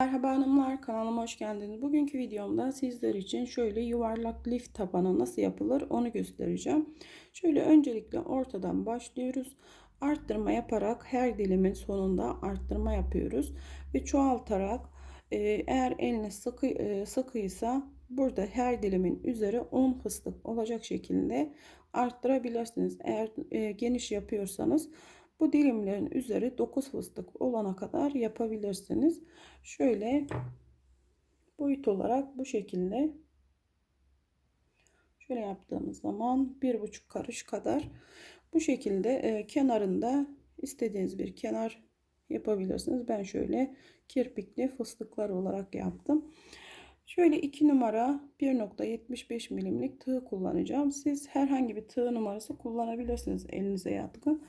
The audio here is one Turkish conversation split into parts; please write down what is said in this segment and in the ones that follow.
Merhaba hanımlar kanalıma hoş geldiniz. Bugünkü videomda sizler için şöyle yuvarlak lif tabanı nasıl yapılır onu göstereceğim. Şöyle öncelikle ortadan başlıyoruz. Arttırma yaparak her dilimin sonunda arttırma yapıyoruz. Ve çoğaltarak e, eğer eliniz sıkı, e, sıkıysa burada her dilimin üzeri 10 fıstık olacak şekilde arttırabilirsiniz. Eğer e, geniş yapıyorsanız bu dilimlerin üzeri 9 fıstık olana kadar yapabilirsiniz. Şöyle boyut olarak bu şekilde şöyle yaptığımız zaman bir buçuk karış kadar bu şekilde e, kenarında istediğiniz bir kenar yapabilirsiniz. Ben şöyle kirpikli fıstıklar olarak yaptım. Şöyle 2 numara 1.75 milimlik tığ kullanacağım. Siz herhangi bir tığ numarası kullanabilirsiniz elinize yatkın.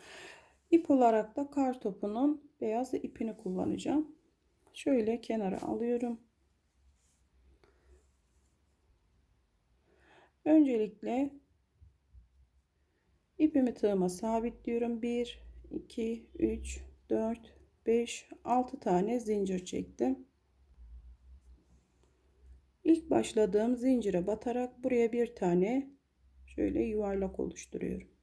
İp olarak da kar topunun beyaz ipini kullanacağım. Şöyle kenara alıyorum. Öncelikle ipimi tığıma sabitliyorum. 1, 2, 3, 4, 5, 6 tane zincir çektim. İlk başladığım zincire batarak buraya bir tane şöyle yuvarlak oluşturuyorum.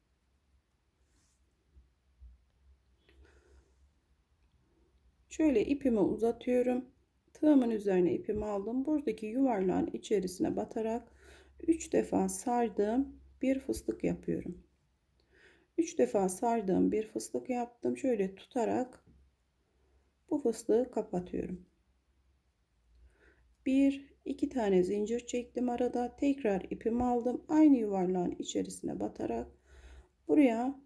Şöyle ipimi uzatıyorum. Tığımın üzerine ipimi aldım. Buradaki yuvarlağın içerisine batarak 3 defa sardığım bir fıstık yapıyorum. 3 defa sardığım bir fıstık yaptım. Şöyle tutarak bu fıstığı kapatıyorum. Bir, iki tane zincir çektim arada. Tekrar ipimi aldım. Aynı yuvarlağın içerisine batarak buraya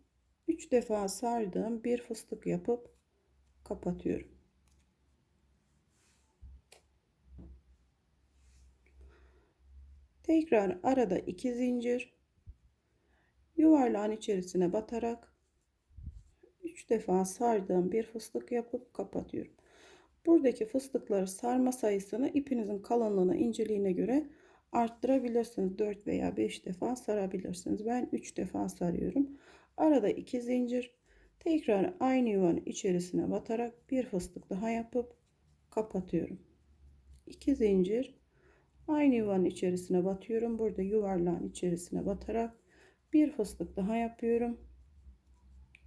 3 defa sardığım bir fıstık yapıp kapatıyorum. Tekrar arada iki zincir yuvarlağın içerisine batarak 3 defa sardığım bir fıstık yapıp kapatıyorum. Buradaki fıstıkları sarma sayısını ipinizin kalınlığına, inceliğine göre arttırabilirsiniz. 4 veya 5 defa sarabilirsiniz. Ben 3 defa sarıyorum. Arada 2 zincir tekrar aynı yuvanın içerisine batarak bir fıstık daha yapıp kapatıyorum. 2 zincir Aynı yuvanın içerisine batıyorum. Burada yuvarlağın içerisine batarak bir fıstık daha yapıyorum.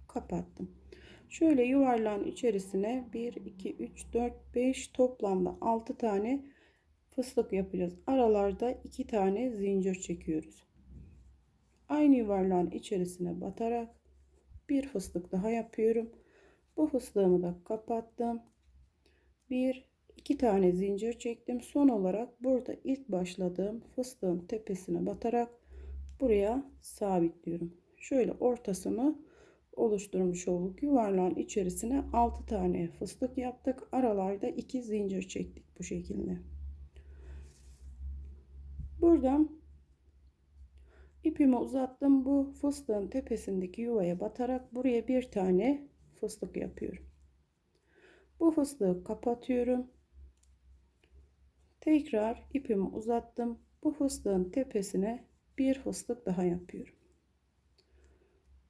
Kapattım. Şöyle yuvarlağın içerisine 1, 2, 3, 4, 5 toplamda 6 tane fıstık yapacağız. Aralarda 2 tane zincir çekiyoruz. Aynı yuvarlağın içerisine batarak bir fıstık daha yapıyorum. Bu fıstığımı da kapattım. 1, 2 tane zincir çektim. Son olarak burada ilk başladığım fıstığın tepesine batarak buraya sabitliyorum. Şöyle ortasını oluşturmuş olduk. Yuvarlağın içerisine 6 tane fıstık yaptık. Aralarda 2 zincir çektik bu şekilde. Buradan ipimi uzattım. Bu fıstığın tepesindeki yuvaya batarak buraya bir tane fıstık yapıyorum. Bu fıstığı kapatıyorum. Tekrar ipimi uzattım. Bu fıstığın tepesine bir fıstık daha yapıyorum.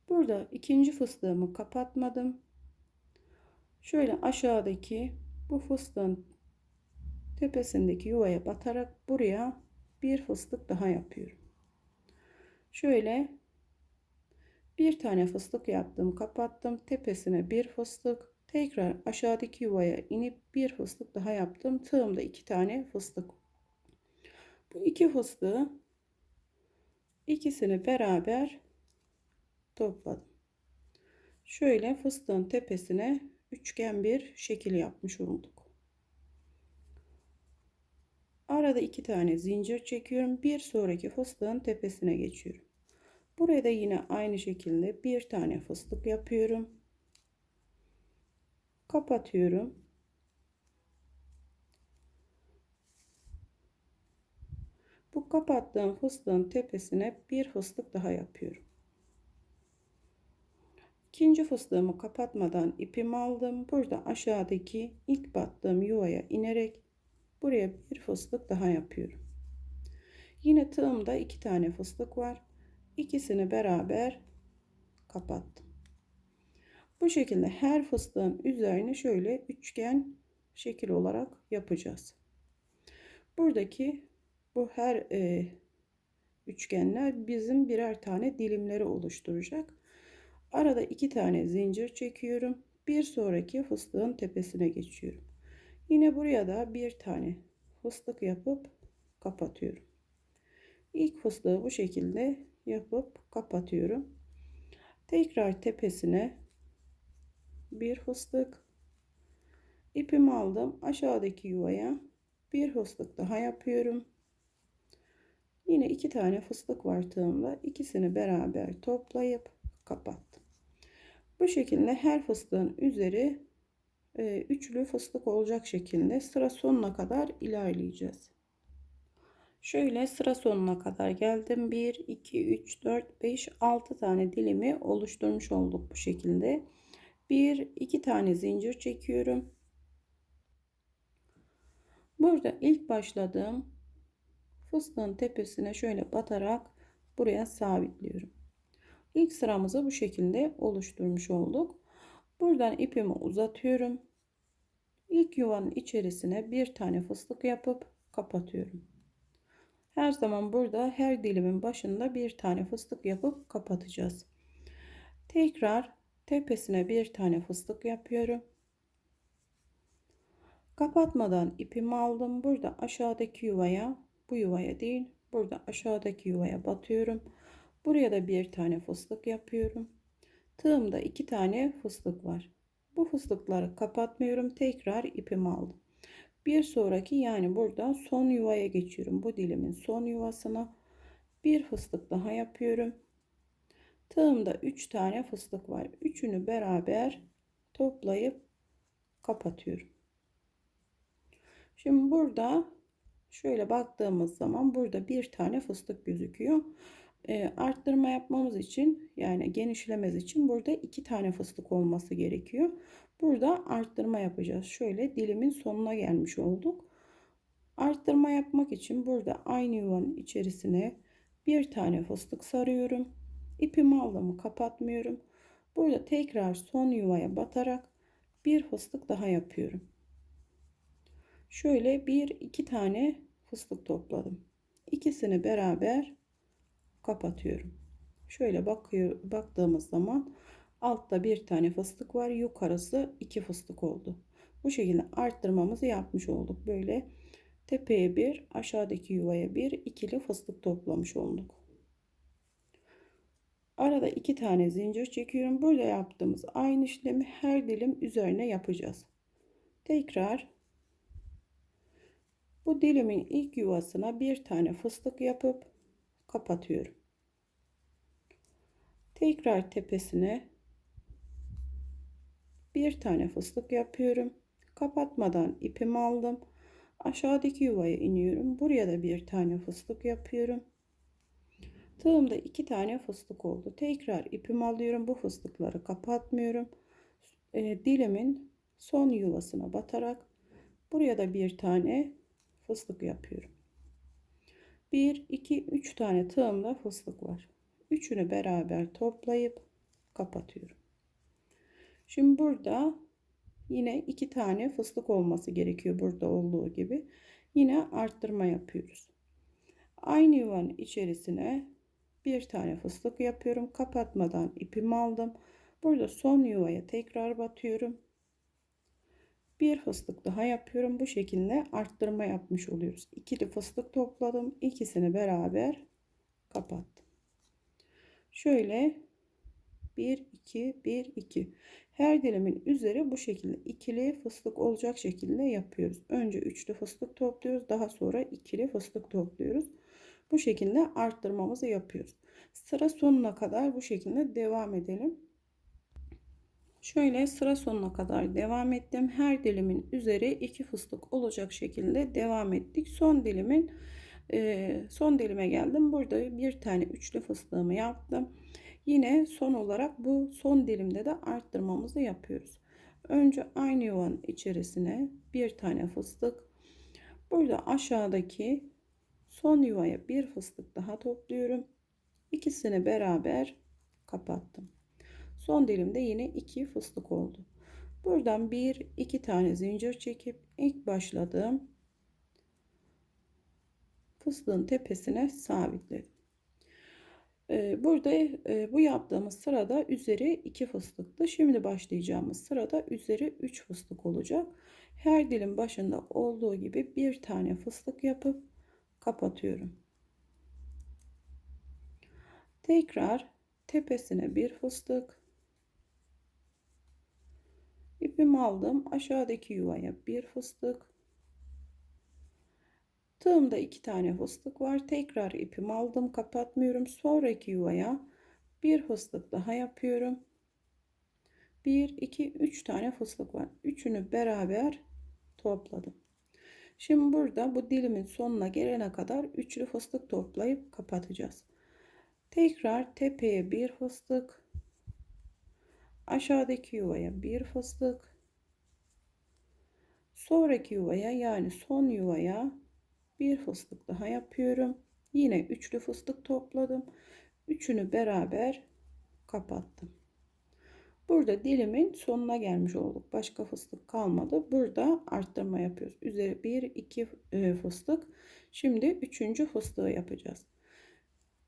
Burada ikinci fıstığımı kapatmadım. Şöyle aşağıdaki bu fıstığın tepesindeki yuvaya batarak buraya bir fıstık daha yapıyorum. Şöyle bir tane fıstık yaptım, kapattım. Tepesine bir fıstık, Tekrar aşağıdaki yuvaya inip bir fıstık daha yaptım. Tığımda iki tane fıstık. Bu iki fıstığı ikisini beraber topladım. Şöyle fıstığın tepesine üçgen bir şekil yapmış olduk. Arada iki tane zincir çekiyorum. Bir sonraki fıstığın tepesine geçiyorum. Buraya da yine aynı şekilde bir tane fıstık yapıyorum kapatıyorum. Bu kapattığım fıstığın tepesine bir fıstık daha yapıyorum. İkinci fıstığımı kapatmadan ipimi aldım. Burada aşağıdaki ilk battığım yuvaya inerek buraya bir fıstık daha yapıyorum. Yine tığımda iki tane fıstık var. İkisini beraber kapattım. Bu şekilde her fıstığın üzerine şöyle üçgen şekil olarak yapacağız. Buradaki bu her e, üçgenler bizim birer tane dilimleri oluşturacak. Arada iki tane zincir çekiyorum. Bir sonraki fıstığın tepesine geçiyorum. Yine buraya da bir tane fıstık yapıp kapatıyorum. İlk fıstığı bu şekilde yapıp kapatıyorum. Tekrar tepesine bir fıstık ipimi aldım. Aşağıdaki yuvaya bir fıstık daha yapıyorum. Yine iki tane fıstık var tığımda. İkisini beraber toplayıp kapattım. Bu şekilde her fıstığın üzeri e, üçlü fıstık olacak şekilde sıra sonuna kadar ilerleyeceğiz. Şöyle sıra sonuna kadar geldim. 1, 2, 3, 4, 5, 6 tane dilimi oluşturmuş olduk bu şekilde. 1, 2 tane zincir çekiyorum. Burada ilk başladığım fıstığın tepesine şöyle batarak buraya sabitliyorum. İlk sıramızı bu şekilde oluşturmuş olduk. Buradan ipimi uzatıyorum. İlk yuvanın içerisine bir tane fıstık yapıp kapatıyorum. Her zaman burada her dilimin başında bir tane fıstık yapıp kapatacağız. Tekrar tepesine bir tane fıstık yapıyorum. Kapatmadan ipimi aldım. Burada aşağıdaki yuvaya, bu yuvaya değil, burada aşağıdaki yuvaya batıyorum. Buraya da bir tane fıstık yapıyorum. Tığımda iki tane fıstık var. Bu fıstıkları kapatmıyorum. Tekrar ipimi aldım. Bir sonraki yani buradan son yuvaya geçiyorum. Bu dilimin son yuvasına bir fıstık daha yapıyorum. Tığımda 3 tane fıstık var. Üçünü beraber toplayıp kapatıyorum. Şimdi burada şöyle baktığımız zaman burada bir tane fıstık gözüküyor. E, arttırma yapmamız için yani genişlemez için burada iki tane fıstık olması gerekiyor. Burada arttırma yapacağız. Şöyle dilimin sonuna gelmiş olduk. Arttırma yapmak için burada aynı yuvanın içerisine bir tane fıstık sarıyorum. İpimi aldım kapatmıyorum. Burada tekrar son yuvaya batarak bir fıstık daha yapıyorum. Şöyle bir iki tane fıstık topladım. İkisini beraber kapatıyorum. Şöyle bakıyor baktığımız zaman altta bir tane fıstık var. Yukarısı iki fıstık oldu. Bu şekilde arttırmamızı yapmış olduk. Böyle tepeye bir aşağıdaki yuvaya bir ikili fıstık toplamış olduk. Arada iki tane zincir çekiyorum. Burada yaptığımız aynı işlemi her dilim üzerine yapacağız. Tekrar bu dilimin ilk yuvasına bir tane fıstık yapıp kapatıyorum. Tekrar tepesine bir tane fıstık yapıyorum. Kapatmadan ipimi aldım. Aşağıdaki yuvaya iniyorum. Buraya da bir tane fıstık yapıyorum. Tığımda iki tane fıstık oldu. Tekrar ipimi alıyorum. Bu fıstıkları kapatmıyorum. E, dilimin son yuvasına batarak buraya da bir tane fıstık yapıyorum. 1, 2, 3 tane tığımda fıstık var. Üçünü beraber toplayıp kapatıyorum. Şimdi burada yine iki tane fıstık olması gerekiyor burada olduğu gibi. Yine arttırma yapıyoruz. Aynı yuvanın içerisine bir tane fıstık yapıyorum. Kapatmadan ipimi aldım. Burada son yuvaya tekrar batıyorum. Bir fıstık daha yapıyorum. Bu şekilde arttırma yapmış oluyoruz. İkili fıstık topladım. İkisini beraber kapattım. Şöyle 1 2 1 2 her dilimin üzeri bu şekilde ikili fıstık olacak şekilde yapıyoruz. Önce üçlü fıstık topluyoruz. Daha sonra ikili fıstık topluyoruz. Bu şekilde arttırmamızı yapıyoruz. Sıra sonuna kadar bu şekilde devam edelim. Şöyle sıra sonuna kadar devam ettim. Her dilimin üzeri iki fıstık olacak şekilde devam ettik. Son dilimin e, son dilime geldim. Burada bir tane üçlü fıstığımı yaptım. Yine son olarak bu son dilimde de arttırmamızı yapıyoruz. Önce aynı yuvanın içerisine bir tane fıstık. Burada aşağıdaki son yuvaya bir fıstık daha topluyorum. İkisini beraber kapattım. Son dilimde yine iki fıstık oldu. Buradan bir iki tane zincir çekip ilk başladığım fıstığın tepesine sabitledim. Ee, burada e, bu yaptığımız sırada üzeri 2 fıstıktı. Şimdi başlayacağımız sırada üzeri 3 fıstık olacak. Her dilin başında olduğu gibi bir tane fıstık yapıp kapatıyorum. Tekrar tepesine bir fıstık. İpimi aldım. Aşağıdaki yuvaya bir fıstık. Tığımda iki tane fıstık var. Tekrar ipimi aldım. Kapatmıyorum. Sonraki yuvaya bir fıstık daha yapıyorum. 1, 2, 3 tane fıstık var. Üçünü beraber topladım. Şimdi burada bu dilimin sonuna gelene kadar üçlü fıstık toplayıp kapatacağız. Tekrar tepeye bir fıstık. Aşağıdaki yuvaya bir fıstık. Sonraki yuvaya yani son yuvaya bir fıstık daha yapıyorum. Yine üçlü fıstık topladım. Üçünü beraber kapattım. Burada dilimin sonuna gelmiş olduk. Başka fıstık kalmadı. Burada arttırma yapıyoruz. Üzeri 1 2 e, fıstık. Şimdi üçüncü fıstığı yapacağız.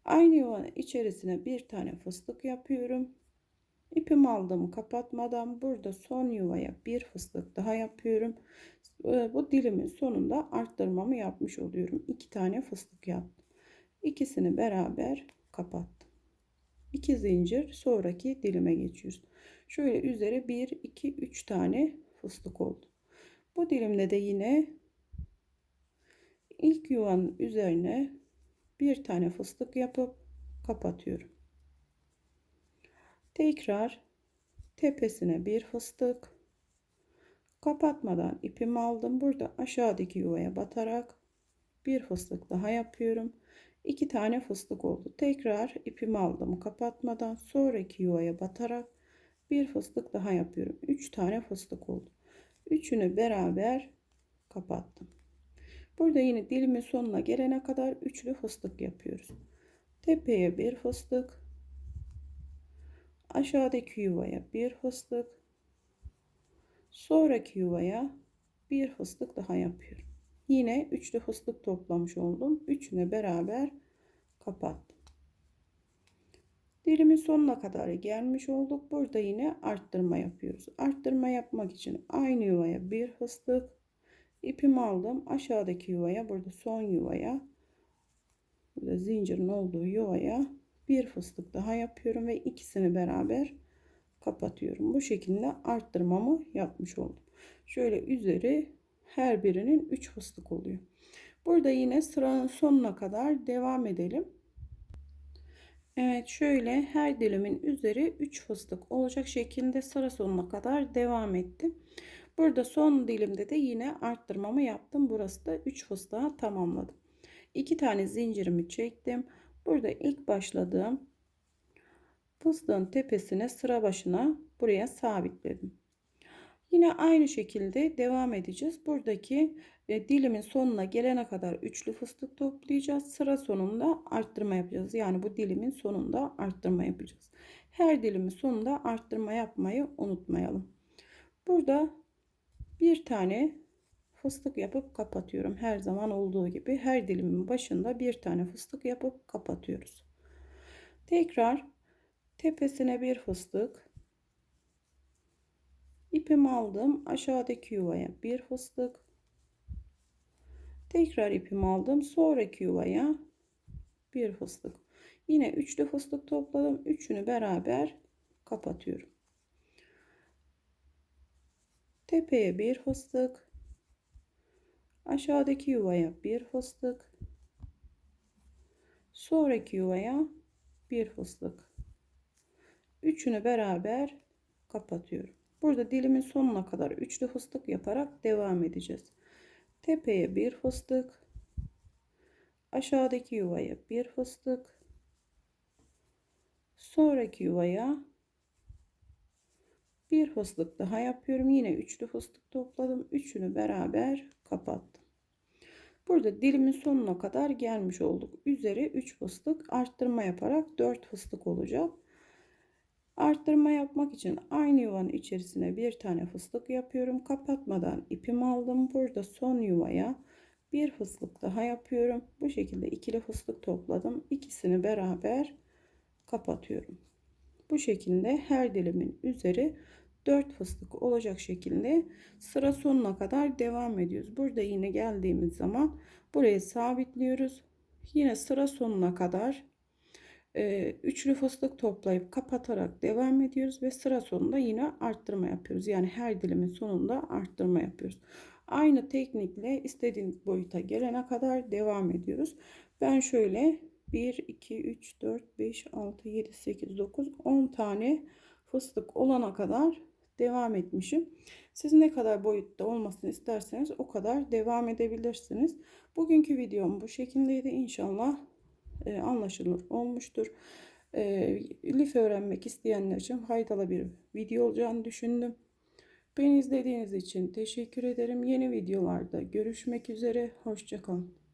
Aynı yuvanın içerisine bir tane fıstık yapıyorum. İpimi aldım kapatmadan burada son yuvaya bir fıstık daha yapıyorum. Ee, bu dilimin sonunda arttırmamı yapmış oluyorum. İki tane fıstık yaptım. İkisini beraber kapattım. İki zincir sonraki dilime geçiyoruz. Şöyle üzeri 1 2 3 tane fıstık oldu. Bu dilimde de yine ilk yuvanın üzerine bir tane fıstık yapıp kapatıyorum. Tekrar tepesine bir fıstık kapatmadan ipimi aldım. Burada aşağıdaki yuvaya batarak bir fıstık daha yapıyorum. İki tane fıstık oldu. Tekrar ipimi aldım kapatmadan sonraki yuvaya batarak bir fıstık daha yapıyorum. Üç tane fıstık oldu. Üçünü beraber kapattım. Burada yine dilimin sonuna gelene kadar üçlü fıstık yapıyoruz. Tepeye bir fıstık. Aşağıdaki yuvaya bir fıstık. Sonraki yuvaya bir fıstık daha yapıyorum. Yine üçlü fıstık toplamış oldum. Üçünü beraber kapattım. Dilimin sonuna kadar gelmiş olduk. Burada yine arttırma yapıyoruz. Arttırma yapmak için aynı yuvaya bir fıstık. ipimi aldım. Aşağıdaki yuvaya burada son yuvaya burada zincirin olduğu yuvaya bir fıstık daha yapıyorum ve ikisini beraber kapatıyorum. Bu şekilde arttırmamı yapmış oldum. Şöyle üzeri her birinin 3 fıstık oluyor. Burada yine sıranın sonuna kadar devam edelim. Evet şöyle her dilimin üzeri 3 fıstık olacak şekilde sıra sonuna kadar devam ettim. Burada son dilimde de yine arttırmamı yaptım. Burası da 3 fıstığa tamamladım. 2 tane zincirimi çektim. Burada ilk başladığım fıstığın tepesine sıra başına buraya sabitledim. Yine aynı şekilde devam edeceğiz. Buradaki e, dilimin sonuna gelene kadar üçlü fıstık toplayacağız. Sıra sonunda arttırma yapacağız. Yani bu dilimin sonunda arttırma yapacağız. Her dilimin sonunda arttırma yapmayı unutmayalım. Burada bir tane fıstık yapıp kapatıyorum. Her zaman olduğu gibi her dilimin başında bir tane fıstık yapıp kapatıyoruz. Tekrar tepesine bir fıstık ipimi aldım aşağıdaki yuvaya bir fıstık. Tekrar ipimi aldım sonraki yuvaya bir fıstık. Yine üçlü fıstık topladım üçünü beraber kapatıyorum. Tepeye bir fıstık aşağıdaki yuvaya bir fıstık sonraki yuvaya bir fıstık. Üçünü beraber kapatıyorum burada dilimin sonuna kadar üçlü fıstık yaparak devam edeceğiz. Tepeye bir fıstık aşağıdaki yuvaya bir fıstık sonraki yuvaya bir fıstık daha yapıyorum. Yine üçlü fıstık topladım üçünü beraber kapattım. Burada dilimin sonuna kadar gelmiş olduk. Üzeri 3 fıstık arttırma yaparak 4 fıstık olacak Arttırma yapmak için aynı yuvanın içerisine bir tane fıstık yapıyorum. Kapatmadan ipimi aldım. Burada son yuvaya bir fıstık daha yapıyorum. Bu şekilde ikili fıstık topladım. İkisini beraber kapatıyorum. Bu şekilde her dilimin üzeri 4 fıstık olacak şekilde sıra sonuna kadar devam ediyoruz. Burada yine geldiğimiz zaman burayı sabitliyoruz. Yine sıra sonuna kadar üçlü fıstık toplayıp kapatarak devam ediyoruz ve sıra sonunda yine arttırma yapıyoruz. Yani her dilimin sonunda arttırma yapıyoruz. Aynı teknikle istediğiniz boyuta gelene kadar devam ediyoruz. Ben şöyle 1, 2, 3, 4, 5, 6, 7, 8, 9, 10 tane fıstık olana kadar devam etmişim. Siz ne kadar boyutta olmasını isterseniz o kadar devam edebilirsiniz. Bugünkü videom bu şekildeydi. İnşallah e, anlaşılır olmuştur. E, lif öğrenmek isteyenler için faydalı bir video olacağını düşündüm. Beni izlediğiniz için teşekkür ederim. Yeni videolarda görüşmek üzere. Hoşçakalın.